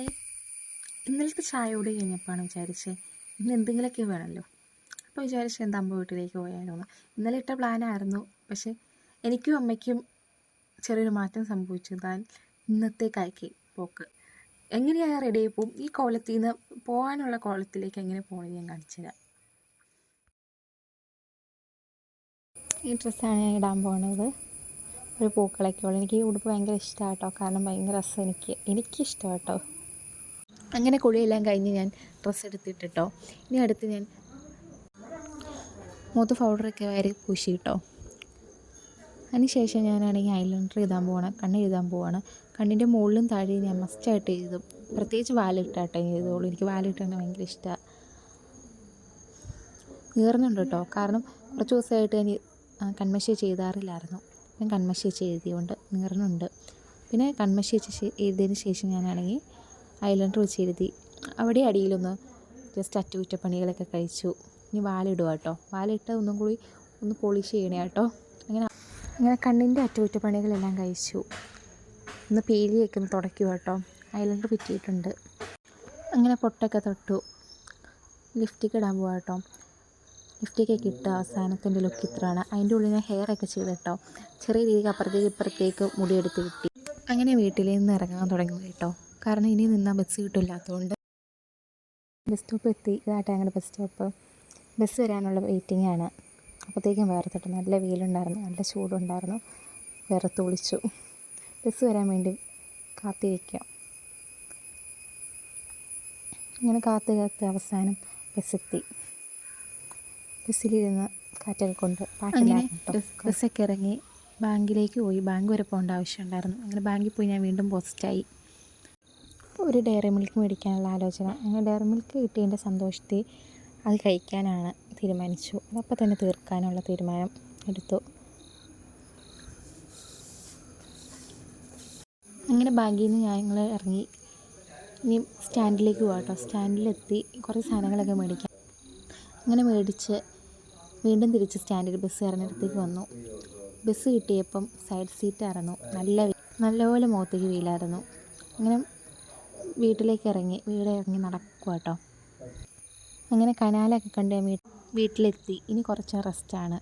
Hi ഇന്നലത്തെ ചായ കൂടി കഴിഞ്ഞപ്പോഴാണ് വിചാരിച്ചത് ഇന്ന് എന്തെങ്കിലുമൊക്കെ വേണമല്ലോ. അപ്പോൾ വിചാരിച്ചു എന്താ അമ്മ വീട്ടിലേക്ക് പോയാലോ ഇന്നലെ ഇട്ട പ്ലാനായിരുന്നു പക്ഷേ എനിക്കും അമ്മയ്ക്കും ചെറിയൊരു മാറ്റം സംഭവിച്ചതാൽ ഇന്നത്തേക്കാക്കി പോക്ക്. എങ്ങനെയാണ് റെഡി ആയി പോകും ഈ കോലത്തിൽ നിന്ന് പോകാനുള്ള കോലത്തിലേക്ക് എങ്ങനെ പോകണമെന്ന് ഞാൻ കാണിച്ചു തരാം. ഈ ഡ്രസ്സാണ് ഞാൻ ഇടാൻ പോകുന്നത് ഒരു പൂക്കളൊക്കെ ഉള്ളു. എനിക്ക് ഈ ഉടുപ്പ് ഭയങ്കര ഇഷ്ടമാണ് കേട്ടോ കാരണം ഭയങ്കര രസം എനിക്ക്. എനിക്കിഷ്ടമാണ് കേട്ടോ. അങ്ങനെ കുളിയെല്ലാം കഴിഞ്ഞ് ഞാൻ ഡ്രസ്സ് എടുത്തിട്ടോ ഇനി അടുത്ത് ഞാൻ മുഖത്ത് പൗഡറൊക്കെ വരെ പൂശി കേട്ടോ അതിനുശേഷം ഞാനാണെങ്കിൽ ഐലൈനർ എഴുതാൻ പോവാണ് കണ്ണ് എഴുതാൻ പോവാണ്. കണ്ണിന്റെ മുകളിലും താഴെയും ഞാൻ മസ്റ്റായിട്ട് എഴുതും പ്രത്യേകിച്ച് വാലിട്ടാട്ടോ എഴുതുള്ളൂ എനിക്ക് വാലിട്ടാണ് ഭയങ്കര ഇഷ്ടമാണ് നീറുന്നുണ്ട് കേട്ടോ കാരണം കുറച്ച് ദിവസമായിട്ട് ഞാൻ കൺമശി ചെയ്താറില്ലായിരുന്നു. ഞാൻ കൺമശി എഴുതിയുകൊണ്ട് നീറുന്നുണ്ട് പിന്നെ കൺമശി എഴുതിയതിന് ശേഷം ഞാനാണെങ്കിൽ ഐലൈനർ വെച്ച് എഴുതി അവിടെ അടിയിലൊന്ന് ജസ്റ്റ് അറ്റകുറ്റപ്പണികളൊക്കെ കഴിച്ചു. ഇനി വാലിടുക കേട്ടോ. വാലിട്ട് ഒന്നും കൂടി ഒന്ന് പോളിഷ് ചെയ്യണേ കേട്ടോ. അങ്ങനെ അങ്ങനെ കണ്ണിന്റെ അറ്റകുറ്റപ്പണികളെല്ലാം കഴിച്ചു. ഒന്ന് പേലിയൊക്കെ ഒന്ന് തുടയ്ക്കുക കേട്ടോ. ഐലൻഡർ പറ്റിയിട്ടുണ്ട് അങ്ങനെ പൊട്ടൊക്കെ തൊട്ടു. ലിഫ്റ്റിക്ക് ഇടാൻ പോവാം കേട്ടോ. ലിഫ്റ്റിക്കൊക്കെ കിട്ടുക അവസാനത്തിന്റെ ലുക്ക് ഇത്രയാണ്. അതിന്റെ ഉള്ളിൽ ഞാൻ ഹെയർ ഒക്കെ ചെയ്ത് കേട്ടോ. ചെറിയ രീതിക്ക് അപ്പുറത്തേക്ക് ഇപ്പുറത്തേക്ക് മുടിയെടുത്ത് കിട്ടി. അങ്ങനെ വീട്ടിലേന്ന് ഇറങ്ങാൻ തുടങ്ങി കേട്ടോ. കാരണം ഇനി നിന്നാൽ ബസ് കിട്ടില്ലാത്തതുകൊണ്ട് ബസ് സ്റ്റോപ്പ് എത്തി. ഇതാട്ടെ ഞങ്ങളുടെ ബസ് സ്റ്റോപ്പ് ബസ് വരാനുള്ള വെയിറ്റിംഗ് ആണ്. അപ്പോഴത്തേക്കും വേർത്തിട്ട് നല്ല വെയിലുണ്ടായിരുന്നു. നല്ല ചൂടുണ്ടായിരുന്നു. വേർത്ത് വിളിച്ചു ബസ് വരാൻ വേണ്ടി കാത്തിരിക്കാം ഇങ്ങനെ കാത്തു കാത്ത് അവസാനം ബസ് എത്തി. ബസ്സിലിരുന്ന് കാറ്റൊക്കെ കൊണ്ട് അങ്ങനെ ബസ്സൊക്കെ ഇറങ്ങി ബാങ്കിലേക്ക് പോയി. ബാങ്ക് വരെ പോകേണ്ട ആവശ്യമുണ്ടായിരുന്നു അങ്ങനെ ബാങ്കിൽ പോയി ഞാൻ വീണ്ടും പോസ്റ്റായി ഒരു ഡയറി മിൽക്ക് മേടിക്കാനുള്ള ആലോചന. അങ്ങനെ ഡയറി മിൽക്ക് കിട്ടിയതിന്റെ സന്തോഷത്തിൽ അത് കഴിക്കാനാണ് തീരുമാനിച്ചു. അതപ്പോൾ തന്നെ തീർക്കാനുള്ള തീരുമാനം എടുത്തു. അങ്ങനെ ബാങ്കിൽ നിന്ന് ഞങ്ങൾ ഇറങ്ങി. ഇനി സ്റ്റാൻഡിലേക്ക് പോകാം കേട്ടോ. സ്റ്റാൻഡിലെത്തി കുറേ സാധനങ്ങളൊക്കെ മേടിക്കാം. അങ്ങനെ മേടിച്ച് വീണ്ടും തിരിച്ച് സ്റ്റാൻഡിൽ ബസ് ഇറങ്ങിയിടത്തേക്ക് വന്നു. ബസ് കിട്ടിയപ്പം സൈഡ് സീറ്റ് ആയിരുന്നു. നല്ല നല്ലപോലെ മുഖത്തേക്ക് വീലായിരുന്നു അങ്ങനെ വീട്ടിലേക്ക് ഇറങ്ങി വീട് ഇറങ്ങി നടക്കുക കേട്ടോ അങ്ങനെ കനാലൊക്കെ കണ്ട് വീട്ടിലെത്തി. ഇനി കുറച്ച് റെസ്റ്റാണ്